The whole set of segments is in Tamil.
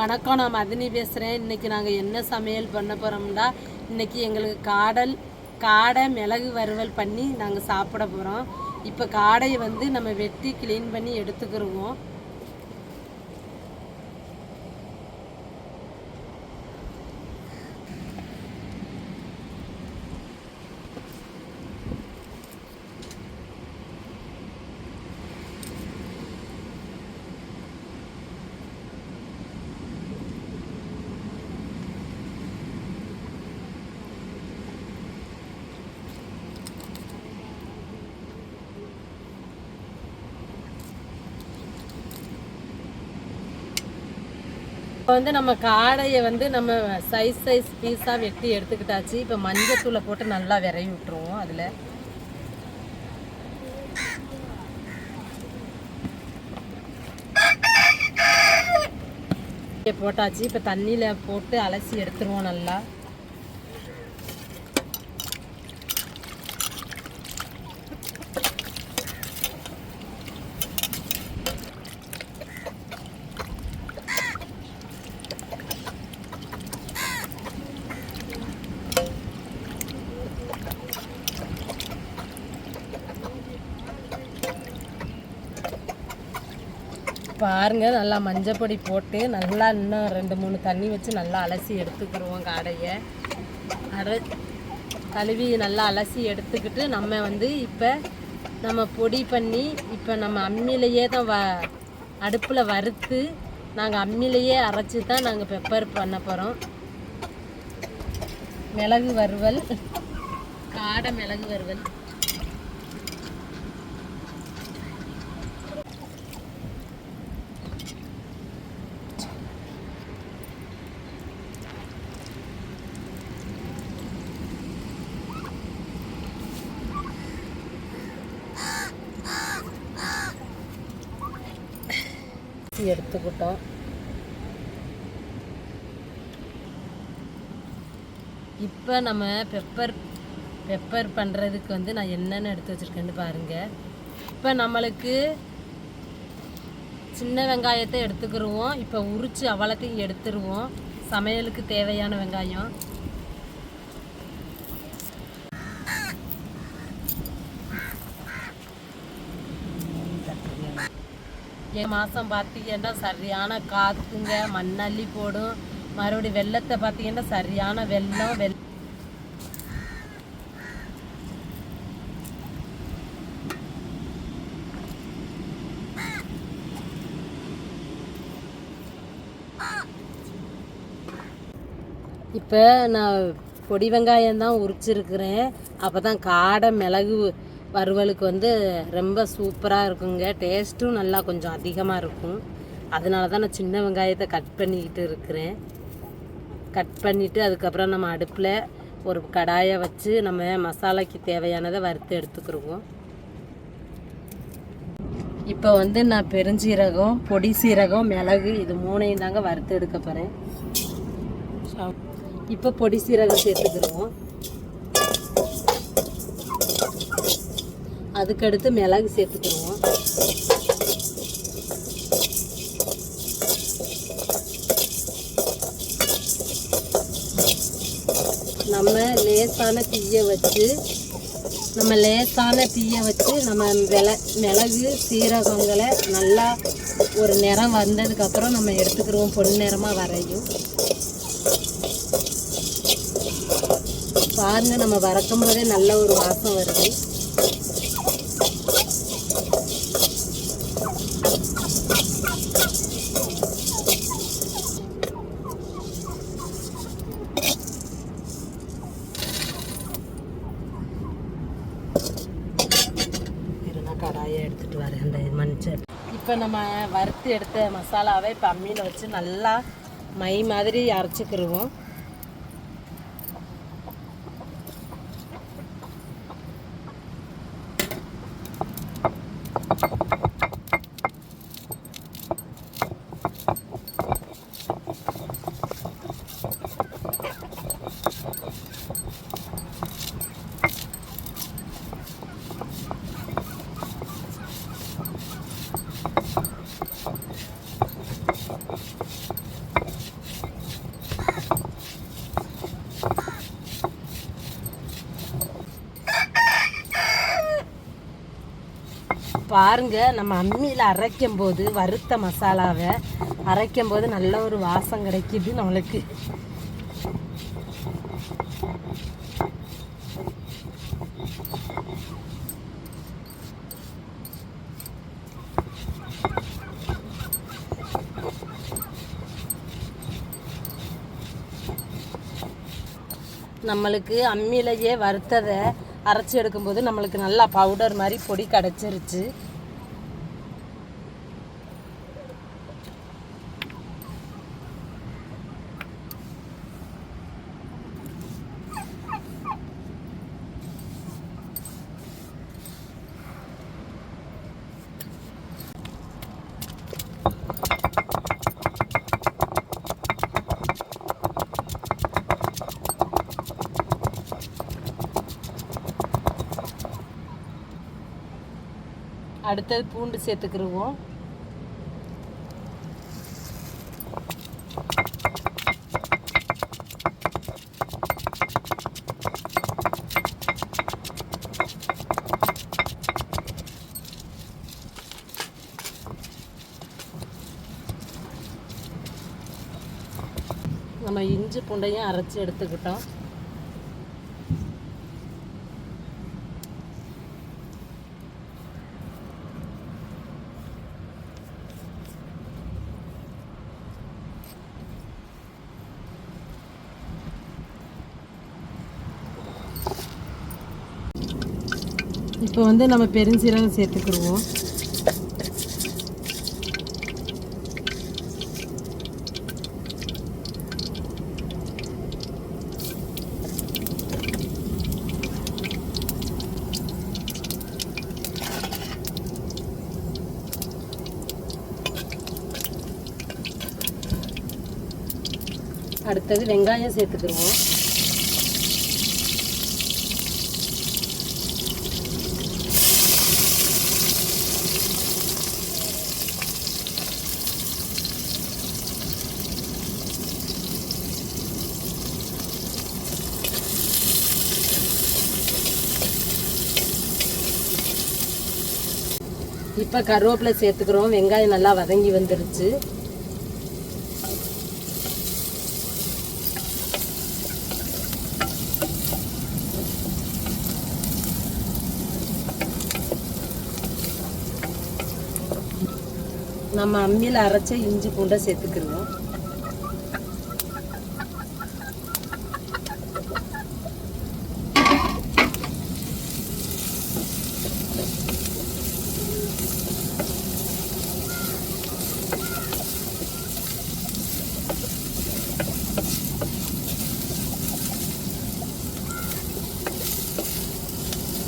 வணக்கம் நான் மதினி பேசுகிறேன் இன்றைக்கி நாங்கள் என்ன சமையல் பண்ண போகிறோம்னா இன்றைக்கி எங்களுக்கு காடல் காடை மிளகு வறுவல் பண்ணி நாங்கள் சாப்பிட போகிறோம் இப்போ காடையை வந்து நம்ம வெட்டி க்ளீன் பண்ணி எடுத்துக்கிருவோம். இப்போ வந்து நம்ம காடையை வந்து நம்ம சைஸ் சைஸ் பீஸாக வெட்டி எடுத்துக்கிட்டாச்சு. இப்போ மஞ்சத்தூளை போட்டு நல்லா விரைவி விட்டுருவோம் அதில். போட்டாச்சு. இப்போ தண்ணியில் போட்டு அலசி எடுத்துருவோம் நல்லா. பாருங்க நல்லா மஞ்சப்பொடி போட்டு நல்லா இன்னும் ரெண்டு மூணு தண்ணி வச்சு நல்லா அலசி எடுத்துக்கிடுவோம் காடையை. அரை கழுவி நல்லா அலசி எடுத்துக்கிட்டு நம்ம வந்து இப்போ நம்ம பொடி பண்ணி இப்போ நம்ம அம்மியிலையே தான் வ அடுப்பில் வறுத்து நாங்கள் அம்மியிலையே அரைச்சி தான் நாங்கள் பெப்பர் பண்ண போகிறோம் மிளகு வறுவல் காடை மிளகு வறுவல். அரிசி எடுத்துக்கிட்டோம். இப்போ நம்ம பெப்பர் பெப்பர் பண்ணுறதுக்கு வந்து நான் என்னென்ன எடுத்து வச்சுருக்கேன்னு பாருங்கள் இப்போ நம்மளுக்கு சின்ன வெங்காயத்தை எடுத்துக்கிருவோம். இப்போ உரித்து அவ்வளோத்தையும் எடுத்துருவோம். சமையலுக்கு தேவையான வெங்காயம். என் மாதம் பார்த்தீங்கன்னா சரியான காற்றுங்க மண்ணள்ளி போடும். மறுபடியும் வெள்ளத்தை பார்த்தீங்கன்னா சரியான வெள்ளம் வெள்ள இப்போ நான் பொடி வெங்காயம் தான் உரிச்சிருக்கிறேன். அப்போ தான் காடை மிளகு வறுவலுக்கு வந்து ரொம்ப சூப்பராக இருக்குங்க. டேஸ்ட்டும் நல்லா கொஞ்சம் அதிகமாக இருக்கும். அதனால தான் நான் சின்ன வெங்காயத்தை கட் பண்ணிக்கிட்டு இருக்கிறேன். கட் பண்ணிவிட்டு அதுக்கப்புறம் நம்ம அடுப்பில் ஒரு கடாயை வச்சு நம்ம மசாலாக்கு தேவையானதை வறுத்து எடுத்துக்கிடுவோம் இப்போ வந்து நான் பெருஞ்சீரகம் பொடி சீரகம் மிளகு இது மூணையும் தாங்க வறுத்து எடுக்க போகிறேன் இப்போ பொடி சீரகம் சேர்த்துக்கிடுவோம் அதுக்கடுத்து மிளகு சேர்த்துக்கிடுவோம். நம்ம லேசான தீயை வச்சு நம்ம லேசான தீயை வச்சு நம்ம வில மிளகு சீரகங்களை நல்லா ஒரு நிறம் வந்ததுக்கப்புறம் நம்ம எடுத்துக்கிடுவோம். பொன் நிறமாக வரையும். பாருங்கள் நம்ம வறக்கும் போதே நல்ல ஒரு வாசம் வருது. கடாயை எடுத்துகிட்டு வரேன் அந்த மஞ்சள். இப்போ நம்ம வறுத்து எடுத்த மசாலாவை இப்போ அம்மியில் வச்சு நல்லா மை மாதிரி அரைச்சிக்கிருவோம். பாருங்க நம்ம அம்மியில் அரைக்கும் போது வறுத்த மசாலாவை அரைக்கும் போது நல்ல ஒரு வாசம் கிடைக்குது நம்மளுக்கு. நம்மளுக்கு அம்மியிலேயே வறுத்ததை அரைச்சி எடுக்கும்போது நம்மளுக்கு நல்லா பவுடர் மாதிரி பொடி கிடச்சிருச்சு அடுத்தது பூண்டு சேர்த்துக்கிருவோம். நம்ம இஞ்சி பூண்டையும் அரைச்சி எடுத்துக்கிட்டோம். இப்போ வந்து நம்ம பெருஞ்சீரகம் சேர்த்துக்கிடுவோம். அடுத்தது வெங்காயம் சேர்த்துக்கிடுவோம். இப்போ கருவேப்பிலை சேர்த்துக்கிறோம். வெங்காயம் நல்லா வதங்கி வந்துருச்சு. நம்ம அம்மியில் அரைச்ச இஞ்சி பூண்டை சேர்த்துக்கிறோம்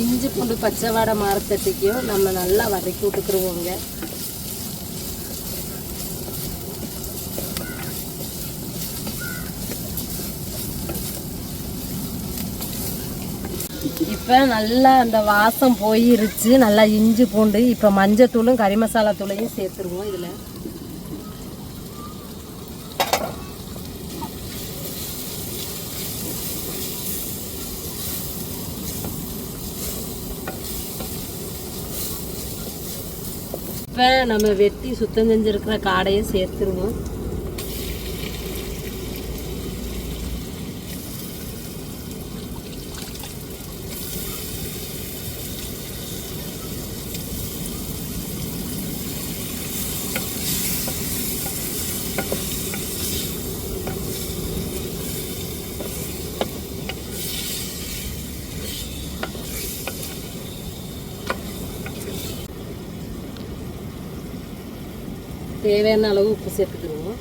இஞ்சி பூண்டு பச்சை வாடை மரத்தட்டிக்கும் நம்ம நல்லா வதக்கி விட்டுக்குருவோங்க. இப்போ நல்லா அந்த வாசம் போயிருச்சு. நல்லா இஞ்சி பூண்டு இப்போ மஞ்சத்தூளும் கறி மசாலா தூளையும் சேர்த்துருவோம் இதில். இப்போ நம்ம வெட்டி சுத்தம் செஞ்சுருக்கிற காடையை சேர்த்துருவோம். தேவையான அளவு உப்பு சேர்த்துக்கிடுவோம்.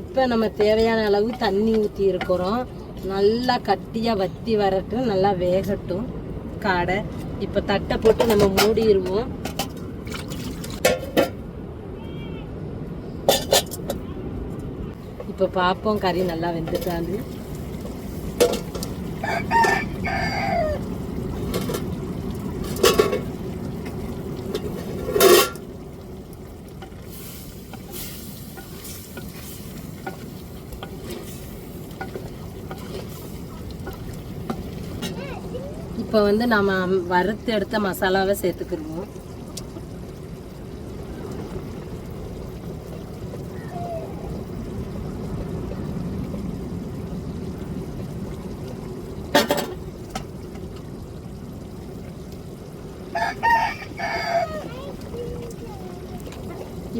இப்போ நம்ம தேவையான அளவு தண்ணி ஊற்றி இருக்கிறோம். நல்லா கட்டியாக வத்தி வரட்டும் நல்லா வேகட்டும். காடை இப்போ தட்டை போட்டு நம்ம மூடிடுவோம். இப்போ பார்ப்போம் கறி நல்லா வெந்துட்டான்னு. இப்போ வந்து நம்ம வறுத்து எடுத்த மசாலாவை சேர்த்துக்கிடுவோம்.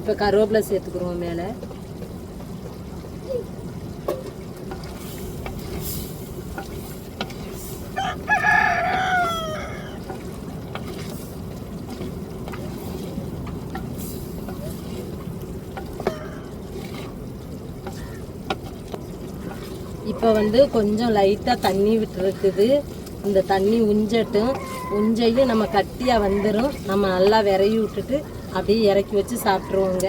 இப்போ கருவேப்பிலை சேர்த்துக்குருவோம் மேலே. இப்போ வந்து கொஞ்சம் லைட்டாக தண்ணி விட்டுருக்குது. இந்த தண்ணி உஞ்சட்டும். உஞ்சையும் நம்ம கட்டியாக வந்துடும் நம்ம நல்லா விரைவி விட்டுட்டு அப்படியே இறக்கி வச்சு சாப்பிட்ருவோங்க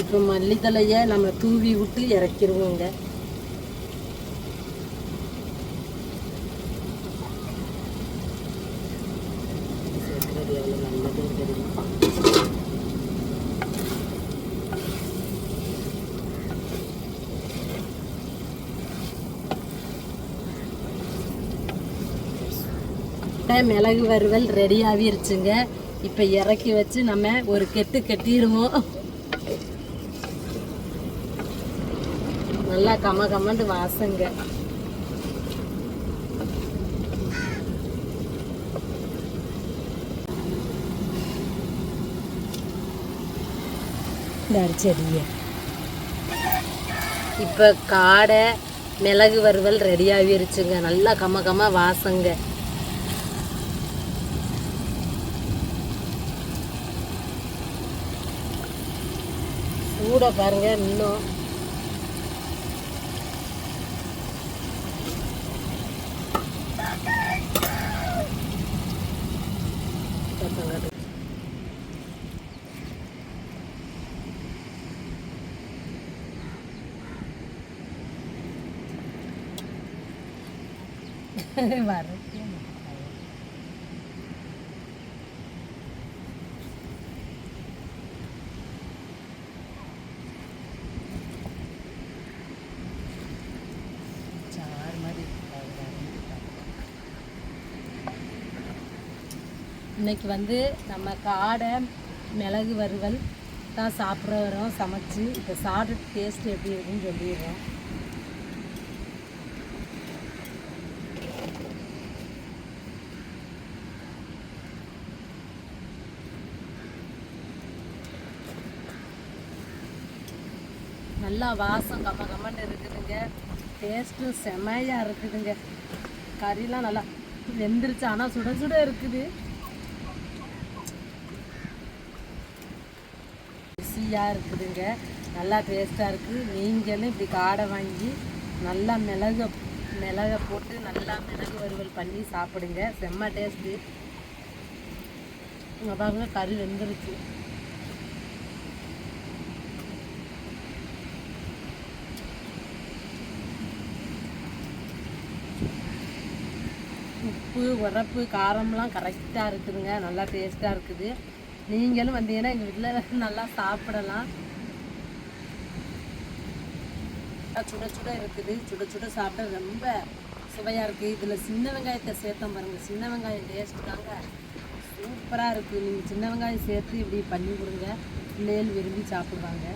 இப்போ மல்லித்தலையை நம்ம தூவி விட்டு இறக்கிடுவோங்க. மிளகு வறுவல் ரெடி ஆகிருச்சுங்க இப்போ இறக்கி வச்சு நம்ம ஒரு கெட்டு கட்டிடுவோம். நல்லா கம கமண்டு வாசங்க. செடிய இப்போ காடை மிளகு வறுவல் ரெடி ஆகிருச்சுங்க நல்லா கம கம வாசங்க. கூட பாருங்க இன்னும் பாரு சார் மாதிரி இன்னைக்கு வந்து நம்ம காடை மிளகு வறுவல் தான் சாப்பிட்றோம் சமைச்சு. இப்போ சாப்பிட்டு டேஸ்ட் எப்படி இருக்குன்னு சொல்லிடுறோம். நல்லா வாசம் கம்ம கம்மன்னு இருக்குதுங்க. டேஸ்ட்டும் செமையாக இருக்குதுங்க. கறிலாம் நல்லா வெந்துருச்சு ஆனால் சுட சுட இருக்குது. ருசியாக இருக்குதுங்க. நல்லா டேஸ்ட்டாக இருக்குது நீங்களும் இப்படி காடை வாங்கி நல்லா மிளக மிளகை போட்டு நல்லா மிளகு வறுவல் பண்ணி சாப்பிடுங்க. செம்ம டேஸ்ட்டு இங்கே பாருங்க கறி வெந்துருச்சு. உப்பு உரப்பு காரம்லாம் கரெக்டாக இருக்குதுங்க. நல்லா டேஸ்ட்டாக இருக்குது. நீங்களும் வந்தீங்கன்னா எங்கள் வீட்டில் நல்லா சாப்பிடலாம். சுட சுட இருக்குது. சுட சுட சாப்பிட ரொம்ப சுவையாக இருக்குது இதில் சின்ன வெங்காயத்தை சேர்த்தோம் பாருங்கள் சின்ன வெங்காயம் டேஸ்ட் தாங்க சூப்பராக இருக்குது நீங்கள் சின்ன வெங்காயம் சேர்த்து இப்படி பண்ணி கொடுங்க. பிள்ளைகள் விரும்பி சாப்பிடுவாங்க.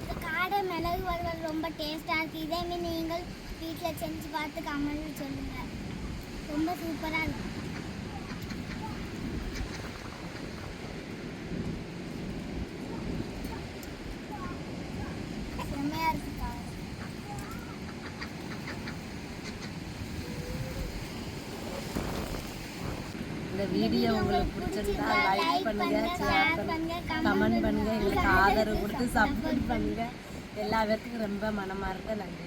இந்த காடை மிளகு வறுவல் ரொம்ப டேஸ்ட்டாக இருக்குது இதேமாரி நீங்கள் வீட்டில் செஞ்சு பார்த்து கமெண்ட் சொல்லுங்கள் ரொம்ப சூப்பராக இருக்கும் செம்மையாக இருக்குக்கா இந்த வீடியோ உங்களுக்கு பிடிச்சிருந்தா லைக் பண்ணுங்க ஷேர் பண்ணுங்க கமெண்ட் பண்ணுங்க எங்களுக்கு ஆதரவு கொடுத்து சப்போர்ட் பண்ணுங்க. எல்லா பேருக்கும் ரொம்ப மனமார்ந்த நன்றி